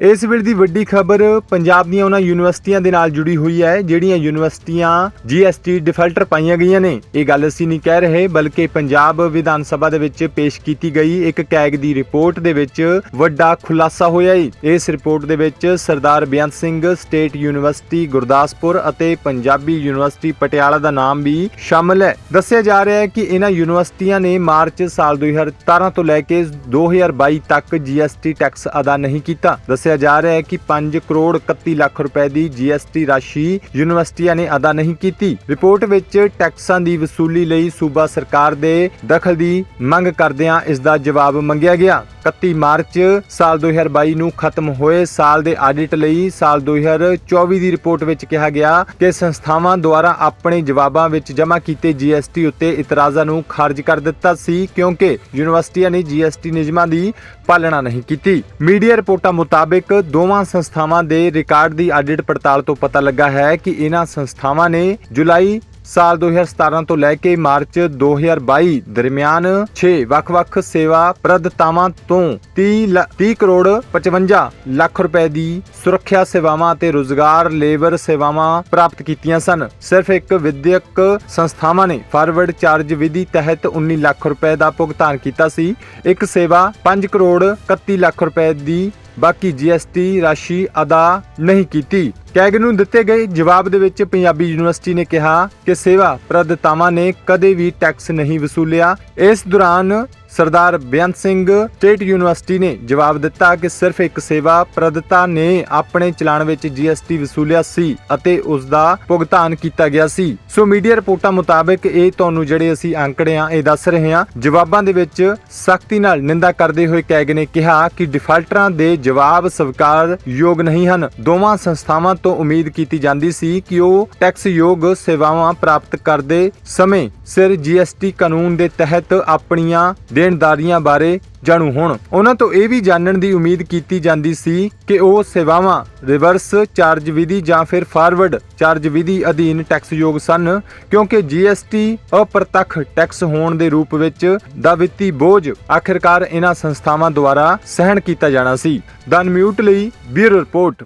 ਇਸ ਵੇਲੇ ਦੀ ਵੱਡੀ ਖਬਰ ਪੰਜਾਬ ਦੀਆਂ ਉਹਨਾਂ ਯੂਨੀਵਰਸਿਟੀਆਂ ਦੇ ਨਾਲ ਜੁੜੀ ਹੋਈ ਹੈ, ਜਿਹੜੀਆਂ ਯੂਨੀਵਰਸਿਟੀਆਂ GST ਡਿਫਾਲਟਰ ਪਾਈਆਂ ਗਈਆਂ ਨੇ। ਇਹ ਗੱਲ ਅਸੀਂ ਨਹੀਂ ਕਹਿ ਰਹੇ, ਬਲਕਿ ਪੰਜਾਬ ਵਿਧਾਨ ਸਭਾ ਦੇ ਵਿੱਚ ਪੇਸ਼ ਕੀਤੀ ਗਈ ਇੱਕ ਕੈਗ ਦੀ ਰਿਪੋਰਟ ਦੇ ਵਿੱਚ ਵੱਡਾ ਖੁਲਾਸਾ ਹੋਇਆ ਹੈ ਇਸ ਰਿਪੋਰਟ ਦੇ ਵਿੱਚ ਸਰਦਾਰ ਬੇਅੰਤ ਸਿੰਘ, ਸਟੇਟ ਯੂਨੀਵਰਸਿਟੀ, ਗੁਰਦਾਸਪੁਰ ਅਤੇ ਪੰਜਾਬੀ ਯੂਨੀਵਰਸਿਟੀ ਪਟਿਆਲਾ ਦਾ ਨਾਮ ਵੀ ਸ਼ਾਮਲ ਹੈ। ਦੱਸਿਆ ਜਾ ਰਿਹਾ ਹੈ ਕਿ ਇਹਨਾਂ ਯੂਨੀਵਰਸਿਟੀਆਂ ਨੇ ਮਾਰਚ ਸਾਲ 2017 ਤੋਂ ਲੈ ਕੇ 2022 ਤੱਕ GST ਟੈਕਸ ਅਦਾ ਨਹੀਂ ਕੀਤਾ। ਦੱਸਿਆ ਜਾ ਰਿਹਾ ਹੈ ਕਿ 5 ਕਰੋੜ 31 ਲੱਖ ਰੁਪਏ ਦੀ GST ਰਾਸ਼ੀ ਯੂਨੀਵਰਸਿਟੀਆਂ ਨੇ ਅਦਾ ਨਹੀਂ ਕੀਤੀ। ਰਿਪੋਰਟ ਵਿੱਚ ਟੈਕਸਾਂ ਦੀ ਵਸੂਲੀ ਲਈ ਸੂਬਾ ਸਰਕਾਰ ਦੇ ਦਖਲ ਦੀ ਮੰਗ ਕਰਦਿਆਂ ਇਸ ਦਾ ਜਵਾਬ ਮੰਗਿਆ ਗਿਆ। 31 ਮਾਰਚ ਸਾਲ 2022 ਨੂੰ ਖਤਮ ਹੋਏ ਸਾਲ ਦੇ ਆਡਿਟ ਲਈ ਸਾਲ 2024 ਦੀ ਰਿਪੋਰਟ ਵਿੱਚ ਕਿਹਾ ਗਿਆ ਕਿ ਸੰਸਥਾਵਾਂ ਦੁਆਰਾ ਆਪਣੇ ਜਵਾਬਾਂ ਵਿੱਚ ਜਮ੍ਹਾਂ ਕੀਤੇ GST ਉੱਤੇ ਇਤਰਾਜ਼ਾਂ ਨੂੰ ਖਾਰਜ ਕਰ ਦਿੱਤਾ ਸੀ ਕਿਉਂਕਿ ਯੂਨੀਵਰਸਿਟੀਆਂ ਨੇ GST ਨਿਯਮਾਂ ਦੀ ਪਾਲਣਾ ਨਹੀਂ ਕੀਤੀ। ਮੀਡੀਆ ਰਿਪੋਰਟਾਂ ਮੁਤਾਬਕ ਦੋਵਾਂ ਸੰਸਥਾਵਾਂ ਦੇ ਰਿਕਾਰਡ ਦੀ ਆਡਿਟ ਪੜਤਾਲ ਤੋਂ ਪਤਾ ਲੱਗਾ ਹੈ ਕਿ ਇਹਨਾਂ ਸੰਸਥਾਵਾਂ ਨੇ ਜੁਲਾਈ ਸਾਲ 2017 ਤੋਂ ਲੈ ਕੇ ਮਾਰਚ 2022 ਦਰਮਿਆਨ 6 ਵੱਖ-ਵੱਖ ਸੇਵਾ ਪ੍ਰਦਾਤਾਵਾਂ ਤੋਂ 30 30 ਕਰੋੜ 55 ਲੱਖ ਰੁਪਏ ਦੀ ਸੁਰੱਖਿਆ ਸੇਵਾਵਾਂ ਅਤੇ ਰੋਜ਼ਗਾਰ ਲੇਬਰ ਸੇਵਾਵਾਂ ਪ੍ਰਾਪਤ ਕੀਤੀਆਂ ਸਨ। ਸਿਰਫ ਇੱਕ ਵਿਦਿਅਕ ਸੰਸਥਾਵਾਂ ਨੇ ਫਾਰਵਰਡ ਚਾਰਜ ਵਿਧੀ ਤਹਿਤ 19 ਲੱਖ ਰੁਪਏ ਦਾ ਭੁਗਤਾਨ ਕੀਤਾ ਸੀ। ਇੱਕ ਸੇਵਾ 5 ਕਰੋੜ 31 ਲੱਖ ਰੁਪਏ ਦੀ ਬਾਕੀ GST ਰਾਸ਼ੀ ਅਦਾ ਨਹੀਂ ਕੀਤੀ। ਕੈਗ ਨੂੰ ਦਿੱਤੇ ਗਏ ਜਵਾਬ ਦੇ ਵਿੱਚ ਪੰਜਾਬੀ ਯੂਨੀਵਰਸਿਟੀ ਨੇ ਕਿਹਾ ਕਿ ਸੇਵਾ ਪ੍ਰਦਤਾਵਾਂ ਨੇ ਕਦੇ ਵੀ ਟੈਕਸ ਨਹੀਂ ਵਸੂਲਿਆ। ਇਸ ਦੌਰਾਨ ਸਰਦਾਰ ਬੇਅੰਤ ਸਿੰਘ ਸਟੇਟ ਯੂਨੀਵਰਸਿਟੀ ਨੇ ਜਵਾਬ ਦਿੱਤਾ ਕਿ ਸਿਰਫ ਇੱਕ ਸੇਵਾ ਪ੍ਰਦਾਤਾ ਨੇ ਆਪਣੇ ਚਲਾਨ ਵਿੱਚ GST ਵਸੂਲਿਆ ਸੀ ਅਤੇ ਉਸ ਦਾ ਭੁਗਤਾਨ ਕੀਤਾ ਗਿਆ ਸੀ। ਸੋ ਮੀਡੀਆ ਰਿਪੋਰਟਾਂ ਮੁਤਾਬਕ ਇਹ ਤੁਹਾਨੂੰ ਜਿਹੜੇ ਅਸੀਂ ਅੰਕੜੇ ਆ ਇਹ ਦੱਸ ਰਹੇ ਹਾਂ। ਜਵਾਬਾਂ ਦੇ ਵਿੱਚ ਸਖਤੀ ਨਾਲ ਨਿੰਦਾ ਕਰਦੇ ਹੋਏ ਕੈਗ ਨੇ ਕਿਹਾ ਕਿ ਡਿਫਾਲਟਰਾਂ ਦੇ ਜਵਾਬ ਸਵੀਕਾਰ ਯੋਗ ਨਹੀਂ ਹਨ। ਦੋਵਾਂ ਸੰਸਥਾਵਾਂ ਤੋਂ ਉਮੀਦ ਕੀਤੀ ਜਾਂਦੀ ਸੀ ਕਿ ਉਹ ਟੈਕਸ ਯੋਗ ਸੇਵਾਵਾਂ ਪ੍ਰਾਪਤ ਕਰਦੇ ਸਮੇਂ ਸਿਰ GST ਕਾਨੂੰਨ ਦੇ ਤਹਿਤ ਆਪਣੀਆਂ ਦੇਣਦਾਰੀਆਂ ਬਾਰੇ ਜਾਣੂ ਹੋਣ। ਉਹਨਾਂ ਤੋਂ ਇਹ ਵੀ ਜਾਣਨ ਦੀ ਉਮੀਦ ਕੀਤੀ ਜਾਂਦੀ ਸੀ ਕਿ ਉਹ ਸੇਵਾਵਾਂ, ਰਿਵਰਸ ਚਾਰਜ ਵਿਧੀ ਜਾਂ ਫਿਰ ਫਾਰਵਰਡ ਚਾਰਜ ਵਿਧੀ ਅਧੀਨ ਟੈਕਸਯੋਗ ਸਨ, ਕਿਉਂਕਿ GST ਅਪ੍ਰਤੱਖ ਟੈਕਸ ਹੋਣ ਦੇ ਰੂਪ ਵਿੱਚ ਦਾ ਵਿੱਤੀ ਬੋਝ ਆਖਿਰਕਾਰ ਇਹਨਾਂ ਸੰਸਥਾਵਾਂ ਦੁਆਰਾ ਸਹਿਣ ਕੀਤਾ ਜਾਣਾ ਸੀ। ਦਨ ਮਿਊਟ ਲਈ ਬਿਊਰੋ ਰਿਪੋਰਟ।